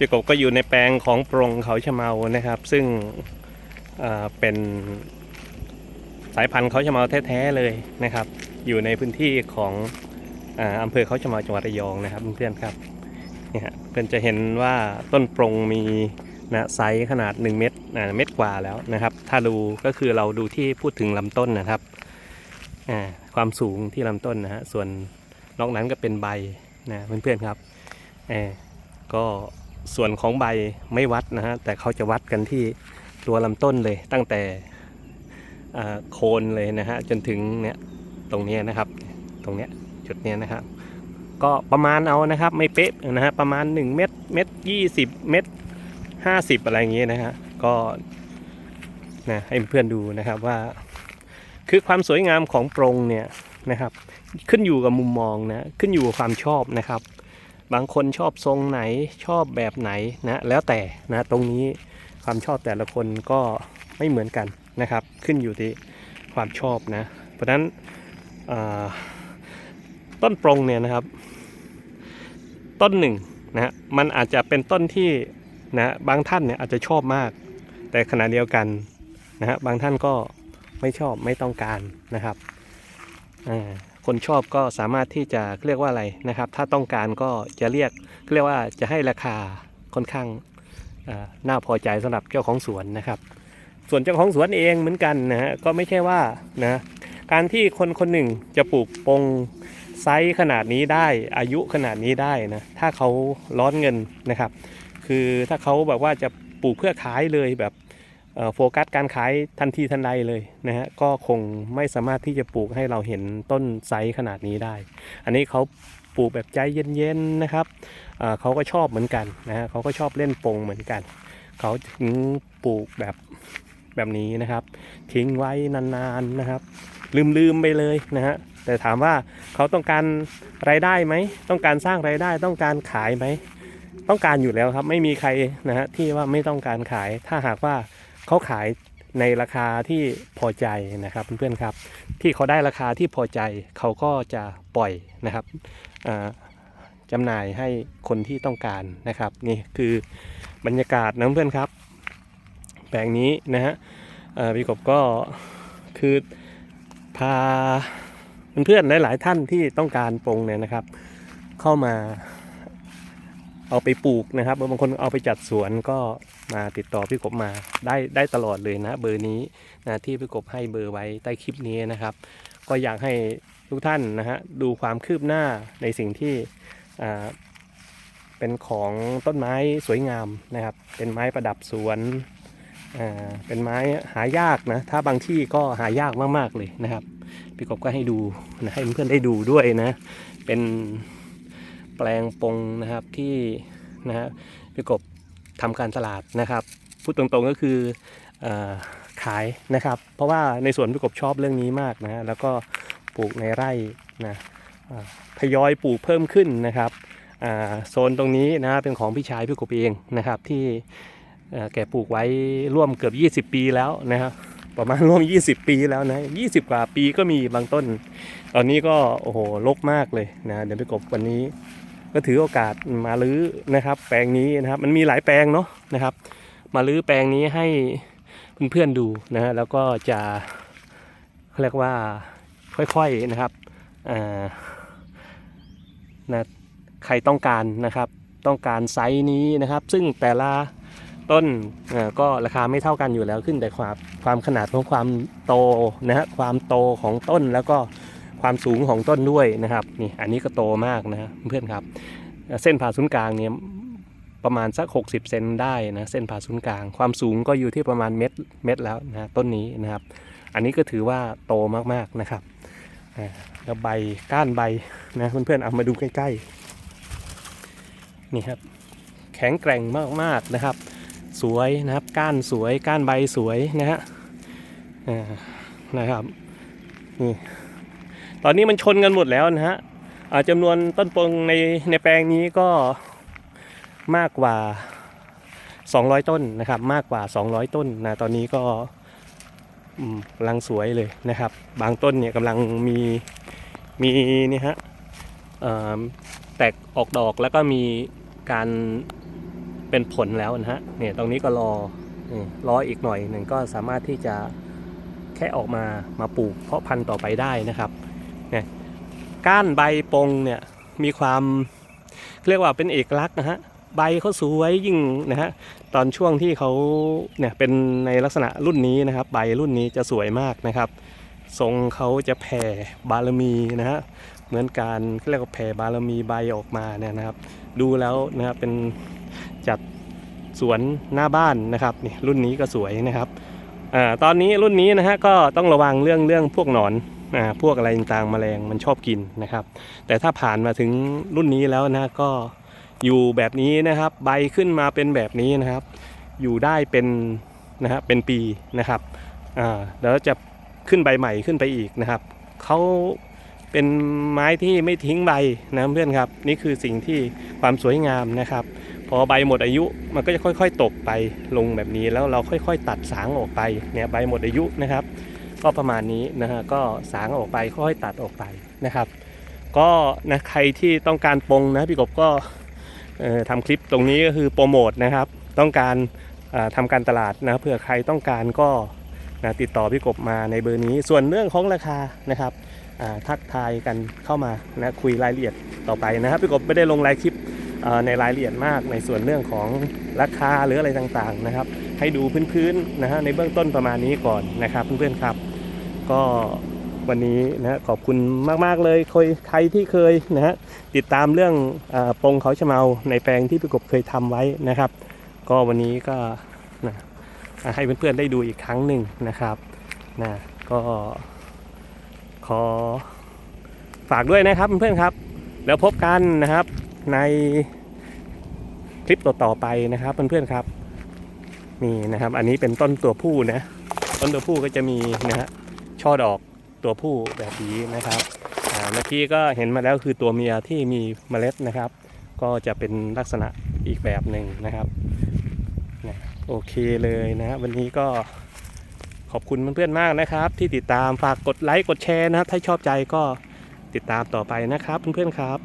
พี่กบก็อยู่ในแปลงของปรงเขาชะเมานะครับ ซึ่งเป็นสายพันธุ์เขาชะเมาแท้ๆเลยนะครับ อยู่ในพื้นที่ของอาอำเภอเขาชะเมาจังหวัดระยองนะครับเพื่อนๆครับเนี่ยเพื่อนจะเห็นว่าต้นปรงมีนะไซส์ขนาด 1 เมตรเมตรกว่าแล้วนะครับ ถ้าดูก็คือเราดูที่พูดถึงลำต้นนะครับความสูงที่ลำต้นนะฮะส่วนนอกนั้นก็เป็นใบนะเพื่อนๆครับเออก็ ส่วนของใบไม่วัดนะฮะแต่เขาจะวัดกันที่ตัวลำต้นเลย ตั้งแต่โคนเลยนะฮะจนถึงเนี่ยตรงเนี้ยนะครับ ตรงเนี้ยจุดเนี้ยนะครับ ก็ประมาณเอานะครับ ไม่เป๊ะนะฮะประมาณ 1 เม็ดเม็ดยี่สิบเม็ดห้าสิบอะไรอย่างเงี้ยนะฮะก็นะให้เพื่อนดูนะครับว่า คือความสวยงามของปรงเนี่ยนะครับ ขึ้นอยู่กับมุมมองนะขึ้นอยู่กับความชอบนะครับ บางคนชอบทรงไหนชอบแบบไหนนะแล้วแต่นะตรงนี้ความชอบแต่ละคนก็ไม่เหมือนกันนะครับ ขึ้นอยู่ที่ความชอบนะ เพราะฉะนั้นต้นปรงเนี่ยนะครับ ต้นหนึ่งนะมันอาจจะเป็นต้นที่นะบางท่านเนี่ยอาจจะชอบมาก แต่ขณะเดียวกันนะฮะบางท่านก็ไม่ชอบไม่ต้องการนะครับ คนชอบก็สามารถที่จะเรียกว่าอะไรนะครับ ถ้าต้องการก็จะเรียกเรียกว่าจะให้ราคาค่อนข้างน่าพอใจสำหรับเจ้าของสวนนะครับ ส่วนเจ้าของสวนเองเหมือนกันนะฮะก็ไม่ใช่ว่านะการที่คนคนหนึ่งจะปลูกปงไซส์ขนาดนี้ได้อายุขนาดนี้ได้นะถ้าเขาร้อนเงินนะครับ คือถ้าเขาแบบว่าจะปลูกเพื่อขายเลยแบบ โฟกัสการขายทันทีทันใดเลยนะฮะก็คงไม่สามารถที่จะปลูกให้เราเห็นต้นไซส์ขนาดนี้ได้ อันนี้เขาปลูกแบบใจเย็นๆนะครับเเขาก็ชอบเหมือนกันนะฮะเขาก็ชอบเล่นปงเหมือนกันเขาถึงปลูกแบบแบบนี้นะครับ ทิ้งไว้นานๆนะครับ ลืมๆไปเลยนะฮะแต่ถามว่าเขาต้องการรายได้ไหมต้องการสร้างรายได้ต้องการขายไหมต้องการอยู่แล้วครับไม่มีใครนะฮะที่ว่าไม่ต้องการขายถ้าหากว่า เขาขายในราคาที่พอใจนะครับเพื่อนๆครับ ที่เขาได้ราคาที่พอใจเขาก็จะปล่อยนะครับจำหน่ายให้คนที่ต้องการนะครับ นี่คือบรรยากาศนะเพื่อนครับแปลงนี้นะฮะพี่กบก็คือพาเพื่อนๆหลาย ๆ ท่านที่ต้องการปรงเนี่ยนะครับ เข้ามา เอาไปปลูกนะครับบางคนเอาไปจัดสวนก็มาติดต่อพี่กบมาได้ได้ตลอดเลยนะเบอร์นี้นะที่พี่กบให้เบอร์ไว้ใต้คลิปนี้นะครับ ก็อยากให้ทุกท่านนะฮะดูความคืบหน้าในสิ่งที่เป็นของต้นไม้สวยงามนะครับ เป็นไม้ประดับสวนเป็นไม้หายากนะ ถ้าบางที่ก็หายากมากๆเลยนะครับ พี่กบก็ให้ดูนะให้เพื่อนได้ดูด้วยนะ เป็น แปลงปงนะครับที่นะฮะพี่กบทำการตลาดนะครับ พูดตรงๆก็คืออขายนะครับ เพราะว่าในสวนพี่กบชอบเรื่องนี้มากนะฮะแล้วก็ปลูกในไร่นะทยอยปลูกเพิ่มขึ้นนะครับโซนตรงนี้นะเป็นของพี่ชายพี่กบเองนะครับที่เอ่อแกปลูกไว้ร่วมเกือบ 20 ปีแล้วนะครับประมาณร่วม 20 ปีแล้วนะ 20 กว่าปีก็มีบางต้น ตอนนี้ก็โอ้โหรกมากเลยนะเดี๋ยวไปกบวันนี้ ก็ถือโอกาสมาลื้อนะครับ แปลงนี้นะครับมันมีหลายแปลงเนาะนะครับ มาลื้อแปลงนี้ให้เพื่อนๆดูนะฮะแล้วก็จะเรียกว่าค่อยๆนะครับนะใครต้องการนะครับต้องการไซส์นี้นะครับ ซึ่งแต่ละต้นก็ราคาไม่เท่ากันอยู่แล้วขึ้นแต่ความความขนาดของความโตนะฮะความโตของต้นแล้วก็ ความสูงของต้นด้วยนะครับนี่อันนี้ก็โตมากนะเพื่อนครับ เส้นผ่าศูนย์กลางเนี่ยประมาณสัก 60 เซนได้นะเส้นผ่าศูนย์กลาง ความสูงก็อยู่ที่ประมาณเม็ดเม็ดแล้วนะต้นนี้นะครับ อันนี้ก็ถือว่าโตมากๆนะครับอ่าแล้วใบก้านใบนะเพื่อนๆเอามาดูใกล้ๆนี่ครับแข็งแกร่งมากๆนะครับ สวยนะครับก้านสวยก้านใบสวยนะฮะอ่านะครับนี่ ตอนนี้มันชนกันหมดแล้วนะฮะอาจำนวนต้นปงในในแปลงนี้ก็มากกว่า 200 ต้นนะครับ มากกว่า 200 ต้นนะตอนนี้ก็กำลังสวยเลยนะครับ บางต้นเนี่ยกำลังมีมีนี่ฮะแตกออกดอกแล้วก็มีการเป็นผลแล้วนะฮะเนี่ยตรงนี้ก็รอรออีกหน่อยหนึ่งก็สามารถที่จะแค่ออกมามาปลูกเพาะพันธุ์ต่อไปได้นะครับ นี่ยก้านใบปงเนี่ยมีความเรียกว่าเป็นเอกลักษณ์นะฮะใบเขาสวยยิ่งนะฮะตอนช่วงที่เขาเนี่ยเป็นในลักษณะรุ่นนี้นะครับ ใบรุ่นนี้จะสวยมากนะครับ ทรงเขาจะแผ่บารมีนะฮะเหมือนการเรียกว่าแผ่บารมีใบออกมาเนี่ยนะครับ ดูแล้วนะครับเป็นจัดสวนหน้าบ้านนะครับนี่รุ่นนี้ก็สวยนะครับอาตอนนี้รุ่นนี้นะฮะก็ต้องระวังเรื่องเรื่องพวกหนอน พวกอะไรต่างๆแมลงมันชอบกินนะครับ แต่ถ้าผ่านมาถึงรุ่นนี้แล้วนะก็อยู่แบบนี้นะครับ ใบขึ้นมาเป็นแบบนี้นะครับ อยู่ได้เป็นนะฮะเป็นปีนะครับอ่าแล้วจะขึ้นใบใหม่ขึ้นไปอีกนะครับเขาเป็นไม้ที่ไม่ทิ้งใบนะเพื่อนครับนี่คือสิ่งที่ความสวยงามนะครับ พอใบหมดอายุมันก็จะค่อย ๆ ตกไปลงแบบนี้แล้วเราค่อย ๆ ตัดสางออกไปเนี่ยใบหมดอายุนะครับ ก็ประมาณนี้นะฮะก็สางออกไปค่อยตัดออกไปนะครับ ก็นะใครที่ต้องการปงนะพี่กบก็ทำคลิปตรงนี้ก็คือโปรโมทนะครับ ต้องการทำการตลาดนะเผื่อใครต้องการก็นะติดต่อพี่กบมาในเบอร์นี้ ส่วนเรื่องของราคานะครับทักทายกันเข้ามานะคุยรายละเอียดต่อไปนะครับพี่กบไม่ได้ลงรายคลิปในรายละเอียดมากในส่วนเรื่องของราคาหรืออะไรต่างๆนะครับ ให้ดูพื้นๆนะฮะในเบื้องต้นประมาณนี้ก่อนนะครับเพื่อนๆครับ ก็วันนี้นะขอบคุณมาก ๆ เลยเคยใครที่เคยนะฮะติดตามเรื่องออปงเขาชะเมาในแปลงที่พี่กบเคยทำไว้นะครับ ก็วันนี้ก็นะให้เพื่อนๆได้ดูอีกครั้งหนึ่งนะครับนะก็ขอฝากด้วยนะครับเพื่อนๆครับ แล้วพบกันนะครับในคลิปต่อๆไปนะครับเพื่อนๆครับนี่นะครับ อันนี้เป็นต้นตัวผู้นะต้นตัวผู้ก็จะมีนะฮะ ช่อดอกตัวผู้แบบนี้นะครับเมื่อกี้ก็เห็นมาแล้วคือตัวเมียที่มีเมล็ดนะครับ ก็จะเป็นลักษณะอีกแบบหนึ่งนะครับโอเคเลยนะวันนี้ก็ขอบคุณเพื่อนๆมากนะครับ ที่ติดตามฝากกดไลค์กดแชร์นะครับถ้าชอบใจก็ติดตามต่อไปนะครับเพื่อนๆครับ